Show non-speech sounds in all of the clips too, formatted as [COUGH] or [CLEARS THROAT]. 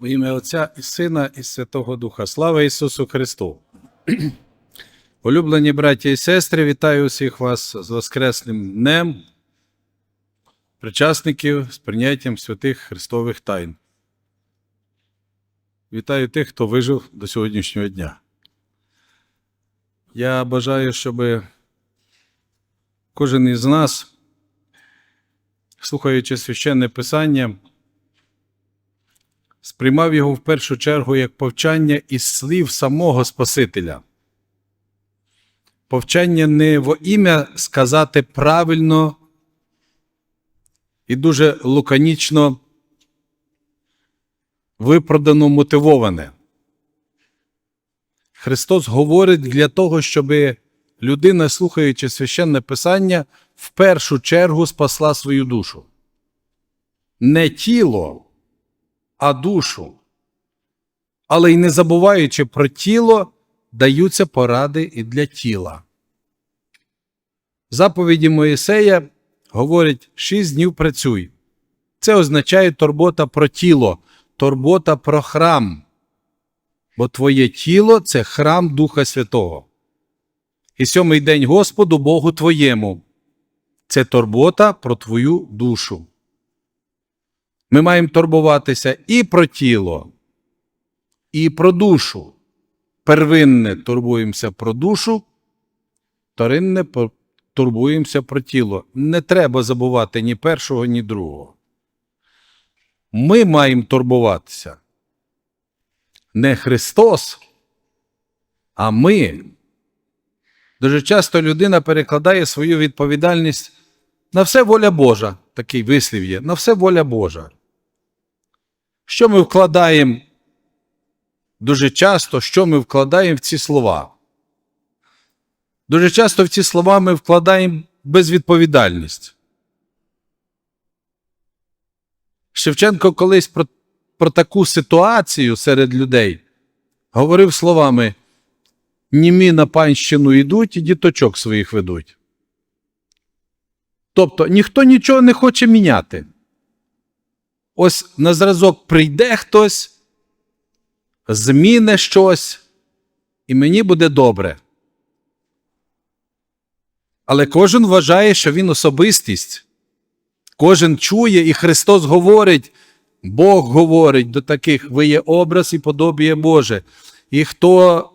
В ім'я Отця і Сина, і Святого Духа. Слава Ісусу Христу! [CLEARS THROAT] Улюблені браті і сестри, вітаю усіх вас з Воскресним днем, причасників з прийняттям святих Христових тайн. Вітаю тих, хто вижив до сьогоднішнього дня. Я бажаю, щоб кожен із нас, слухаючи священне Писання, сприймав його в першу чергу як повчання із слів самого Спасителя. Повчання не во ім'я сказати правильно і дуже лаконічно виправдано мотивоване. Христос говорить для того, щоб людина, слухаючи священне Писання, в першу чергу спасла свою душу. Не тіло, а душу. Але й не забуваючи про тіло, даються поради і для тіла. Заповіді Моїсея говорять: шість днів працюй. Це означає турбота про тіло, турбота про храм. Бо твоє тіло це храм Духа Святого. І сьомий день Господу Богу твоєму. Це турбота про твою душу. Ми маємо турбуватися і про тіло, і про душу. Первинне турбуємося про душу, вторинне турбуємося про тіло. Не треба забувати ні першого, ні другого. Ми маємо турбуватися. Не Христос, а ми. Дуже часто людина перекладає свою відповідальність на все воля Божа, такий вислів є, на все воля Божа. Що ми вкладаємо дуже часто, що ми вкладаємо в ці слова? Дуже часто в ці слова ми вкладаємо безвідповідальність. Шевченко колись про, про таку ситуацію серед людей говорив словами: німі на панщину йдуть і діточок своїх ведуть. Тобто ніхто нічого не хоче міняти. Ось на зразок прийде хтось, зміне щось, і мені буде добре. Але кожен вважає, що він особистість. Кожен чує, і Христос говорить, Бог говорить до таких: ви є образ і подобіє Боже. І хто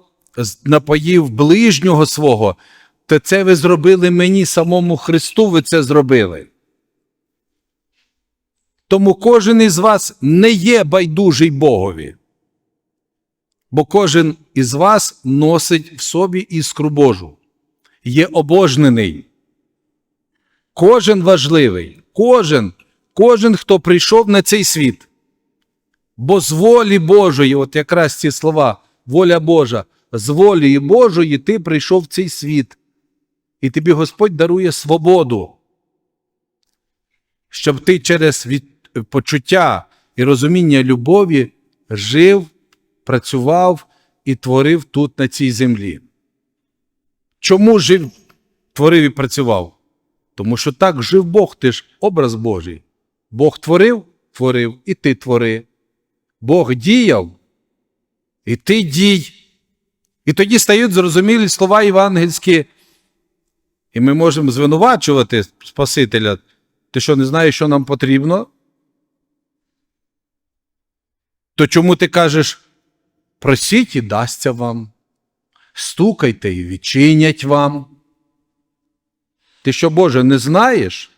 напоїв ближнього свого, то це ви зробили мені, самому Христу, ви це зробили. Тому кожен із вас не є байдужий Богові. Бо кожен із вас носить в собі іскру Божу, є обожнений. Кожен важливий, кожен, кожен, хто прийшов на цей світ. Бо з волі Божої, от якраз ці слова, воля Божа, з волі Божої ти прийшов в цей світ. І тобі Господь дарує свободу, щоб ти через від... почуття і розуміння любові жив, працював і творив тут на цій землі. Чому жив, творив і працював? Тому що так жив Бог, ти ж образ Божий. Бог творив, творив, і ти твори. Бог діяв, і ти дій. І тоді стають зрозумілі слова євангельські, і ми можемо звинувачувати Спасителя. Ти що не знаєш, що нам потрібно? То чому ти кажеш, просіть і дасться вам, стукайте і відчинять вам. Ти що, Боже, не знаєш?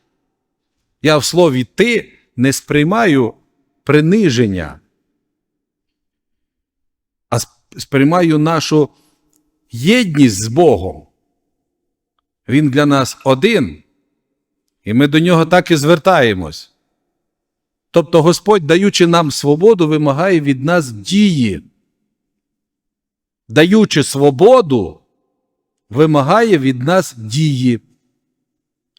Я в слові ти не сприймаю приниження, а сприймаю нашу єдність з Богом. Він для нас один, і ми до нього так і звертаємось. Тобто Господь, даючи нам свободу, вимагає від нас дії. Даючи свободу, вимагає від нас дії.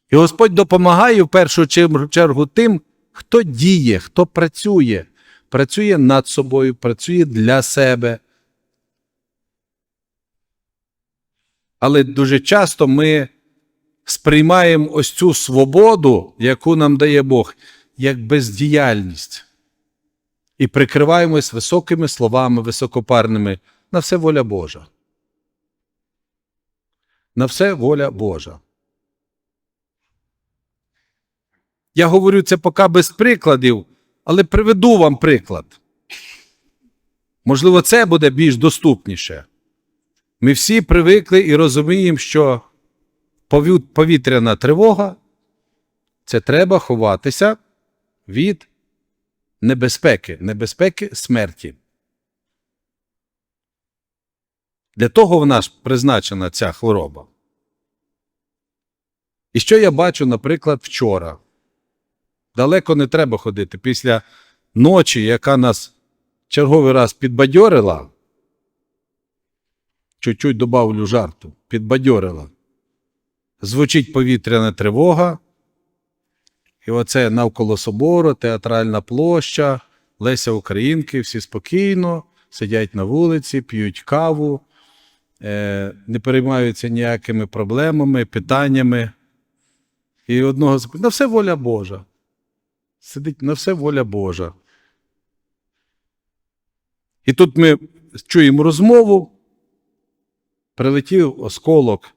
І Господь допомагає в першу чергу тим, хто діє, хто працює, працює над собою, працює для себе. Але дуже часто ми сприймаємо ось цю свободу, яку нам дає Бог, як бездіяльність. і прикриваємось високими словами, високопарними. На все воля Божа. На все воля Божа. Я говорю це поки без прикладів, але приведу вам приклад. Можливо, це буде більш доступніше. Ми всі привикли і розуміємо, що повітряна тривога це треба ховатися від небезпеки, небезпеки смерті. Для того в нас призначена ця хвороба. І що я бачу, наприклад, вчора. Далеко не треба ходити. Після ночі, яка нас черговий раз підбадьорила, чуть-чуть добавлю жарту, підбадьорила. Звучить повітряна тривога. І оце навколо собору, театральна площа, Леся Українки, всі спокійно, сидять на вулиці, п'ють каву, е, не переймаються ніякими проблемами, питаннями. І одного запитання, на все воля Божа. Сидить на все воля Божа. І тут ми чуємо розмову. Прилетів осколок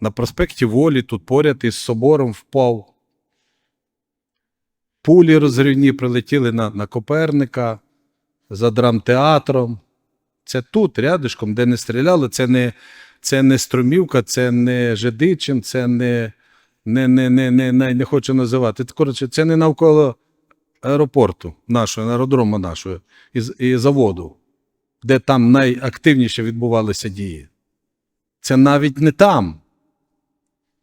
на проспекті Волі, тут поряд із собором впав. Пулі розривні прилетіли на, на Коперника за драмтеатром. Це тут, рядишком, де не стріляли, це не, це не Струмівка, це не Жидичин, це не, не, не, не, не, не, не хочу називати. Коротше, це не навколо аеропорту нашого, аеродрому нашого і, і заводу, де там найактивніше відбувалися дії. Це навіть не там.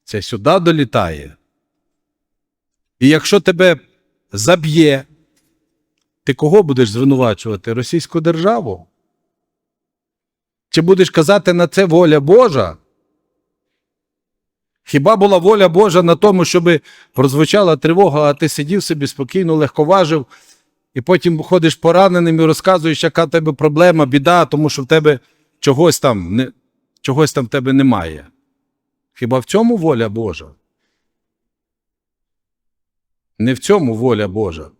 Це сюди долітає. І якщо тебе заб'є, ти кого будеш звинувачувати? Російську державу? Чи будеш казати на це воля Божа? Хіба була воля Божа на тому, щоб прозвучала тривога, а ти сидів собі спокійно, легковажив, і потім ходиш пораненим і розказуєш, яка в тебе проблема, біда, тому що в тебе чогось там, не, чогось там в тебе немає. Хіба в цьому воля Божа? Не в цьому воля Божа.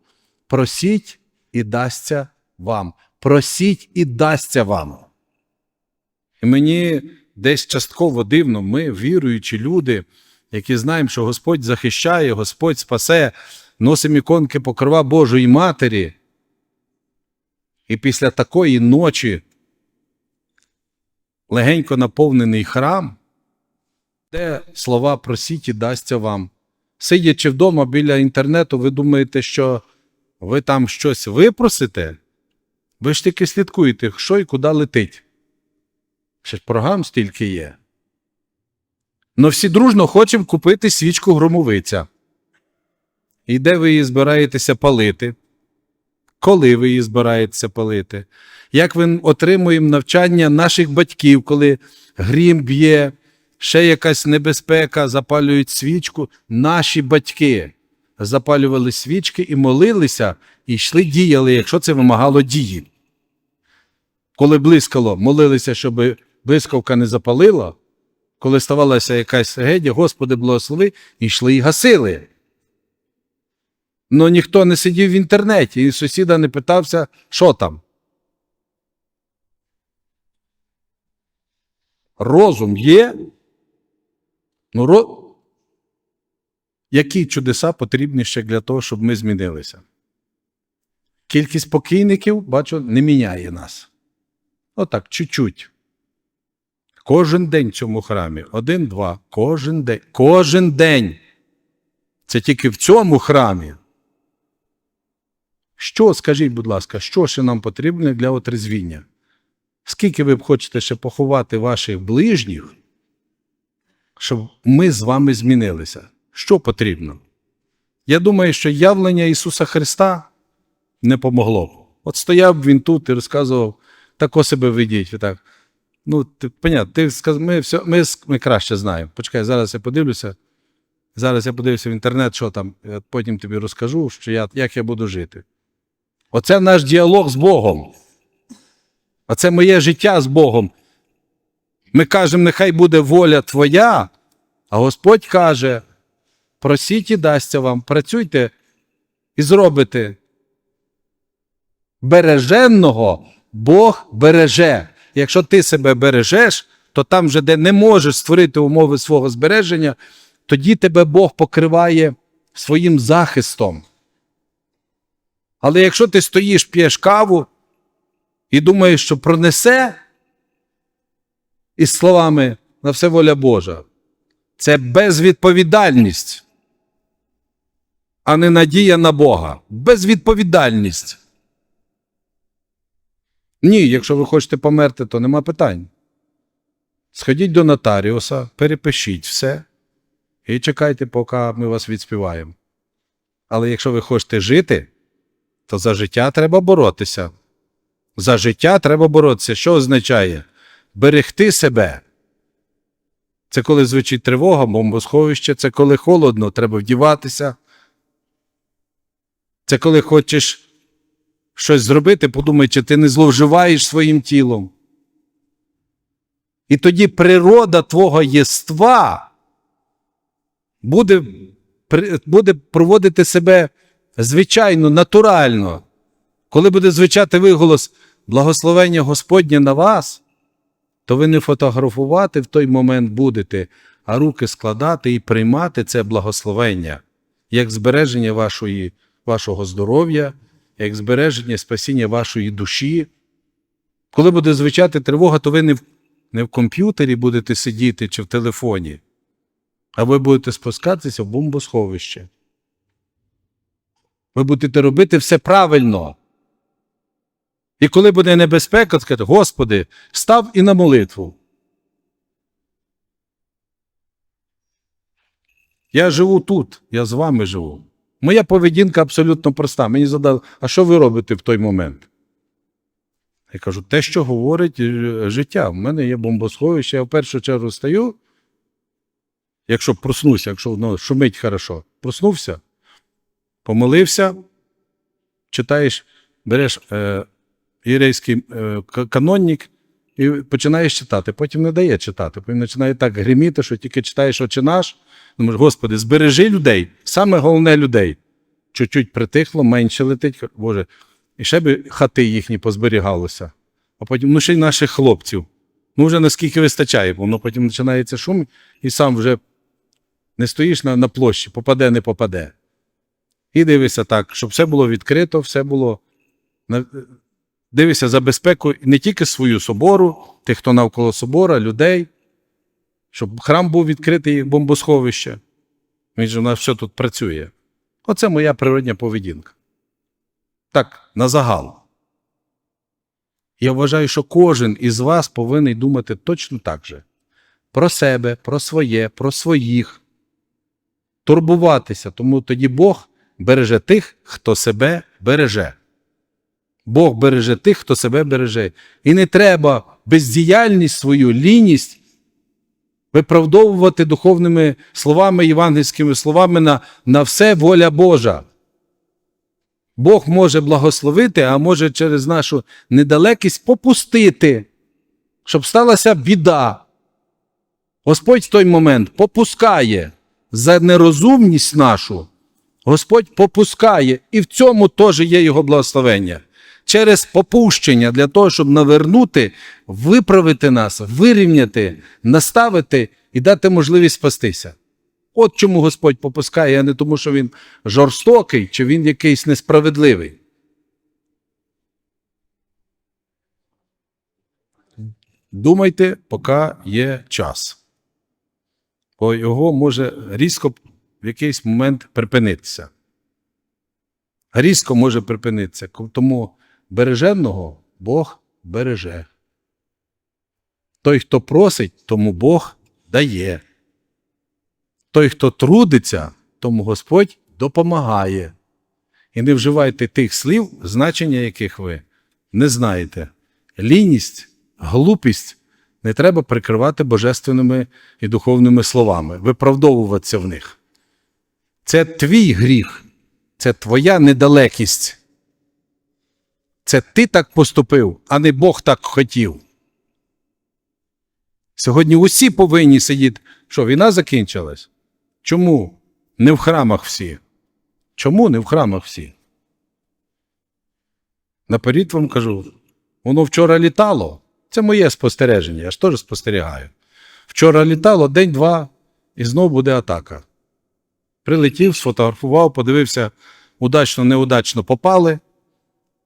Просіть і дасться вам. Просіть і дасться вам. І мені десь частково дивно, ми, віруючі люди, які знаємо, що Господь захищає, Господь спасе, носимо іконки покрова Божої Матері. І після такої ночі легенько наповнений храм, де слова просіть і дасться вам. Сидячи вдома біля інтернету, ви думаєте, що ви там щось випросите? Ви ж тільки слідкуєте, що і куди летить. Ще ж програм стільки є. Но всі дружно хочемо купити свічку громовиця. І де ви її збираєтеся палити? Коли ви її збираєтеся палити? Як ми отримуємо навчання наших батьків, коли грім б'є, ще якась небезпека, запалюють свічку? Наші батьки запалювали свічки і молилися, і йшли діяли, якщо це вимагало дії. Коли блискало, молилися, щоб блискавка не запалила, коли ставалася якась гедя, Господи, благослови, йшли і гасили. Но ніхто не сидів в інтернеті, і сусіда не питався, що там. Розум є. Ну, ро... Які чудеса потрібні ще для того, щоб ми змінилися? Кількість покійників, бачу, не міняє нас. Отак, чуть-чуть. Кожен день в цьому храмі. Один, два. Кожен день. Кожен день. Це тільки в цьому храмі. Що, скажіть, будь ласка, що ще нам потрібно для отрезвіння? Скільки ви б хочете ще поховати ваших ближніх, щоб ми з вами змінилися? Що потрібно? Я думаю, що явлення Ісуса Христа не помогло. б. От стояв він тут і розказував, тако себе ведіть. Так. Ну, ти, понятно, ти сказ, ми, все, ми, ми краще знаємо. Почекай, зараз я подивлюся. Зараз я подивлюся в інтернет, що там, потім тобі розкажу, що я, як я буду жити. Оце наш діалог з Богом. Оце моє життя з Богом. Ми кажемо, нехай буде воля твоя, а Господь каже: просіть і дасться вам, працюйте і зробите. береженного Бог береже. Якщо ти себе бережеш, то там вже, де не можеш створити умови свого збереження, тоді тебе Бог покриває своїм захистом. Але якщо ти стоїш, п'єш каву і думаєш, що пронесе із словами на все воля Божа, це безвідповідальність, а не надія на Бога. Безвідповідальність. Ні, якщо ви хочете померти, то нема питань. Сходіть до нотаріуса, перепишіть все і чекайте, поки ми вас відспіваємо. Але якщо ви хочете жити, то за життя треба боротися. За життя треба боротися. Що означає? Берегти себе. Це коли звучить тривога, бомбосховище, це коли холодно, треба вдіватися. Це коли хочеш щось зробити, подумай, чи ти не зловживаєш своїм тілом. І тоді природа твого єства буде, буде проводити себе звичайно, натурально. Коли буде звучати виголос благословення Господнє на вас, то ви не фотографувати в той момент будете, а руки складати і приймати це благословення як збереження вашої, вашого здоров'я, як збереження спасіння вашої душі. Коли буде звучати тривога, то ви не в, не в комп'ютері будете сидіти чи в телефоні, а ви будете спускатися в бомбосховище. Ви будете робити все правильно. І коли буде небезпека, сказати, Господи, став і на молитву. Я живу тут, я з вами живу. Моя поведінка абсолютно проста. Мені задали, а що ви робите в той момент? Я кажу, те, що говорить е, життя. У мене є бомбосховище, я в першу чергу стаю. Якщо проснуся, якщо воно шумить хорошо, проснувся, помолився, читаєш, береш е, єврейський е, канонник і починаєш читати. Потім не дає читати. Потім починає так гриміти, що тільки читаєш очі наш. Думаєш, Господи, збережи людей. Саме головне людей. Чуть-чуть притихло, менше летить. Боже, і ще би хати їхні позберігалося. А потім, ну ще й наших хлопців. Ну, вже наскільки вистачає, воно потім починається шум, і сам вже не стоїш на, на площі, попаде, не попаде. І дивишся так, щоб все було відкрито, все було. Дивишся за безпеку не тільки свою собору, тих, хто навколо собора, людей, щоб храм був відкритий як бомбосховище. Він же у нас все тут працює. Оце моя природня поведінка. Так, на загал. Я вважаю, що кожен із вас повинен думати точно так же. Про себе, про своє, про своїх. Турбуватися, тому тоді Бог береже тих, хто себе береже. Бог береже тих, хто себе береже. І не треба бездіяльність свою, ліність виправдовувати духовними словами, євангельськими словами на, на все воля Божа. Бог може благословити, а може через нашу недалекість попустити, щоб сталася біда. Господь в той момент попускає за нерозумність нашу. Господь попускає, і в цьому теж є його благословення. Через попущення для того, щоб навернути, виправити нас, вирівняти, наставити і дати можливість спастися. От чому Господь попускає, а не тому, що він жорстокий чи він якийсь несправедливий. Думайте, поки є час. Бо його може різко в якийсь момент припинитися. Різко може припинитися. Тому береженого Бог береже. Той, хто просить, тому Бог дає. Той, хто трудиться, тому Господь допомагає. І не вживайте тих слів, значення яких ви не знаєте. Ліність, глупість не треба прикривати божественними і духовними словами, виправдовуватися в них. Це твій гріх, це твоя недалекість. Це ти так поступив, а не Бог так хотів. Сьогодні усі повинні сидіти. Що, війна закінчилась? Чому? Не в храмах всі. Чому не в храмах всі? Наперед вам кажу, воно вчора літало. Це моє спостереження, я ж теж спостерігаю. Вчора літало день-два, і знов буде атака. Прилетів, сфотографував, подивився, удачно, неудачно попали,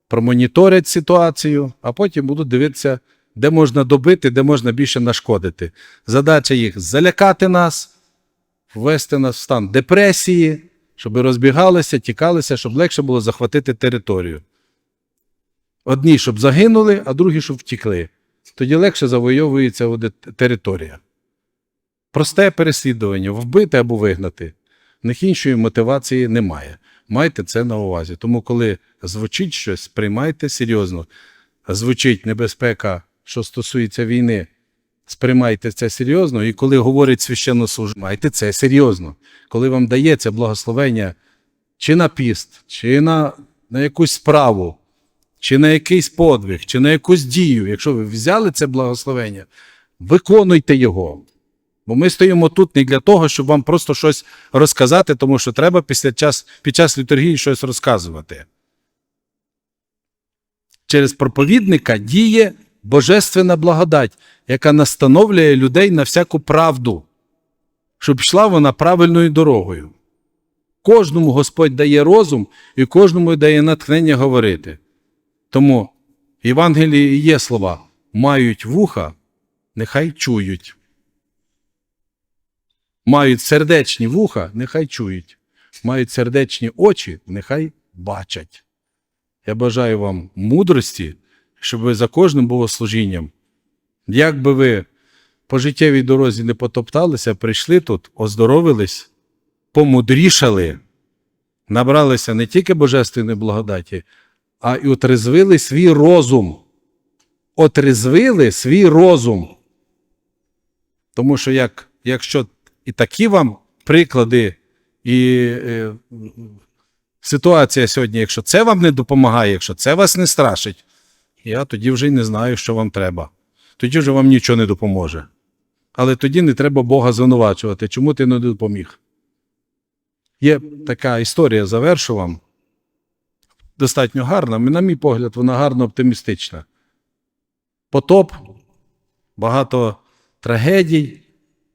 промоніторять ситуацію, а потім будуть дивитися, де можна добити, де можна більше нашкодити. Задача їх залякати нас, ввести нас в стан депресії, щоб розбігалися, тікалися, щоб легше було захватити територію. Одні, щоб загинули, а другі, щоб втікли. Тоді легше завойовується територія. Просте переслідування, вбити або вигнати. В них іншої мотивації немає. Майте це на увазі. Тому, коли звучить щось, сприймайте серйозно. Звучить небезпека, що стосується війни, сприймайте це серйозно. І коли говорить священнослужба, майте це серйозно. Коли вам дається благословення чи на піст, чи на, на якусь справу, чи на якийсь подвиг, чи на якусь дію, якщо ви взяли це благословення, виконуйте його. Бо ми стоїмо тут не для того, щоб вам просто щось розказати, тому що треба після час, під час літургії щось розказувати. Через проповідника діє божественна благодать, яка настановлює людей на всяку правду, щоб йшла вона правильною дорогою. Кожному Господь дає розум і кожному дає натхнення говорити. Тому в Євангелії є слова: мають вуха, нехай чують. Мають сердечні вуха, нехай чують. Мають сердечні очі, нехай бачать. Я бажаю вам мудрості, щоб ви за кожним богослужінням, як би ви по життєвій дорозі не потопталися, прийшли тут, оздоровились, помудрішали, набралися не тільки божественної благодаті, а й отрезвили свій розум. Отрезвили свій розум. Тому що як, якщо і такі вам приклади, і е, ситуація сьогодні, якщо це вам не допомагає, якщо це вас не страшить, я тоді вже й не знаю, що вам треба. Тоді вже вам нічого не допоможе. Але тоді не треба Бога звинувачувати, чому ти не допоміг. Є така історія, завершу вам. Достатньо гарна, на мій погляд, вона гарно оптимістична. Потоп, багато трагедій,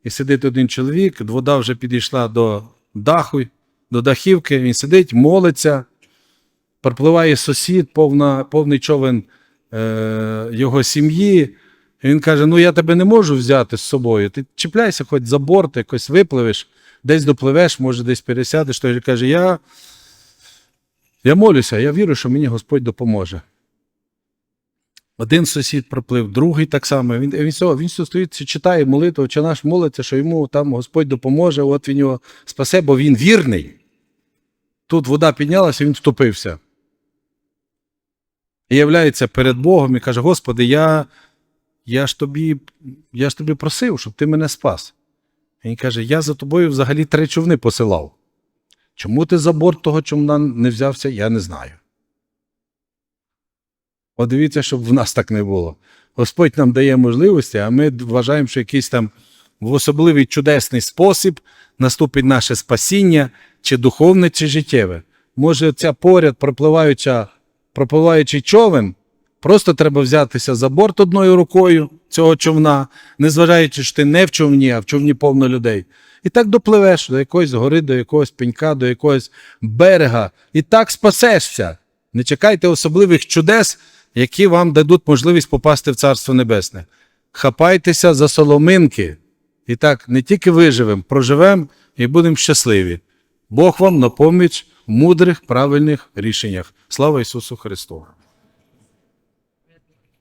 і сидить один чоловік, вода вже підійшла до даху, до дахівки, він сидить, молиться, пропливає сусід, повна, повний човен е, його сім'ї. Він каже: Ну, я тебе не можу взяти з собою. Ти чіпляйся хоч за борт, якось випливеш, десь допливеш, може, десь пересядеш. Той каже, я, я молюся, я вірю, що мені Господь допоможе. Один сусід проплив, другий так само. Він він, все, він стоїть, читає молитву, чи наш молиться, що йому там Господь допоможе, от він його спасе, бо він вірний. Тут вода піднялася, він втопився. І являється перед Богом і каже: Господи, я, я, ж тобі, я ж тобі просив, щоб ти мене спас. Він каже: Я за тобою взагалі три човни посилав. Чому ти за борт того човна не взявся, я не знаю. От дивіться, щоб в нас так не було. Господь нам дає можливості, а ми вважаємо, що якийсь там в особливий чудесний спосіб наступить наше спасіння, чи духовне, чи життєве. Може, ця поряд пропливаюча, пропливаючий човен, просто треба взятися за борт одною рукою цього човна, незважаючи, що ти не в човні, а в човні повно людей. І так допливеш до якоїсь гори, до якогось пенька, до якогось берега, і так спасешся. Не чекайте особливих чудес, які вам дадуть можливість попасти в Царство Небесне. Хапайтеся за соломинки. І так не тільки виживемо, проживемо і будемо щасливі. Бог вам на поміч в мудрих, правильних рішеннях. Слава Ісусу Христу!